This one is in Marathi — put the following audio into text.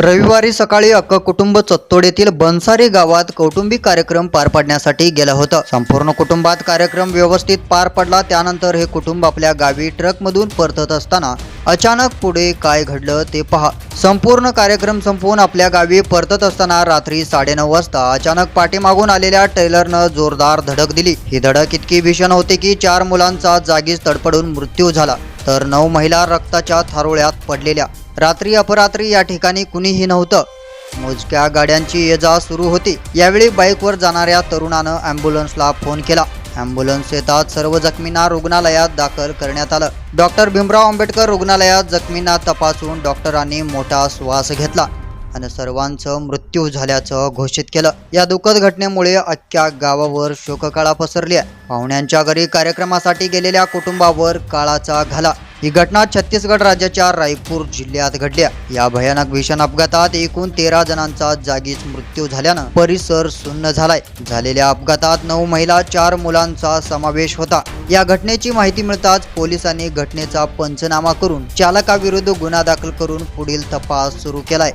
रविवारी सकाळी अक्क कुटुंब चत्तोडेतील बनसारी गावात कौटुंबिक कार्यक्रम पार पाडण्यासाठी गेलं होतं. संपूर्ण कुटुंबात कार्यक्रम व्यवस्थित पार पडला. त्यानंतर हे कुटुंब आपल्या गावी ट्रकमधून परतत असताना अचानक पुढे काय घडलं ते पहा. संपूर्ण कार्यक्रम संपवून आपल्या गावी परतत असताना रात्री साडेनऊ वाजता अचानक पाठीमागून आलेल्या ट्रेलरनं जोरदार धडक दिली. ही धडक इतकी भीषण होती की चार मुलांचा जागीच तडपडून मृत्यू झाला. तर नऊ महिला रक्ताच्या थारोळ्यात पडलेल्या. रात्री अपरात्री या ठिकाणी कुणीही नव्हतं. मोजक्या गाड्यांची ये जा सुरू होती. यावेळी बाईकवर जाणाऱ्या तरुणानं अँब्युलन्सला फोन केला. अँब्युलन्स येतात सर्व जखमींना रुग्णालयात दाखल करण्यात आलं. डॉक्टर भीमराव आंबेडकर रुग्णालयात जखमींना तपासून डॉक्टरांनी मोठा श्वास घेतला आणि सर्वांचं मृत्यू झाल्याचं घोषित केलं. या दुःखद घटनेमुळे अख्ख्या गावावर शोककळा पसरली आहे. पाहुण्यांच्या घरी कार्यक्रमासाठी गेलेल्या कुटुंबावर काळाचा घाला. ही घटना छत्तीसगड राज्याच्या रायपूर जिल्ह्यात घडल्या या भयानक भीषण अपघातात एकूण तेरा जणांचा जागीच मृत्यू झाल्यानं परिसर सुन्न झालाय. झालेल्या अपघातात नऊ महिला चार मुलांचा समावेश होता. या घटनेची माहिती मिळताच पोलिसांनी घटनेचा पंचनामा करून चालकाविरुद्ध गुन्हा दाखल करून पुढील तपास सुरू केलाय.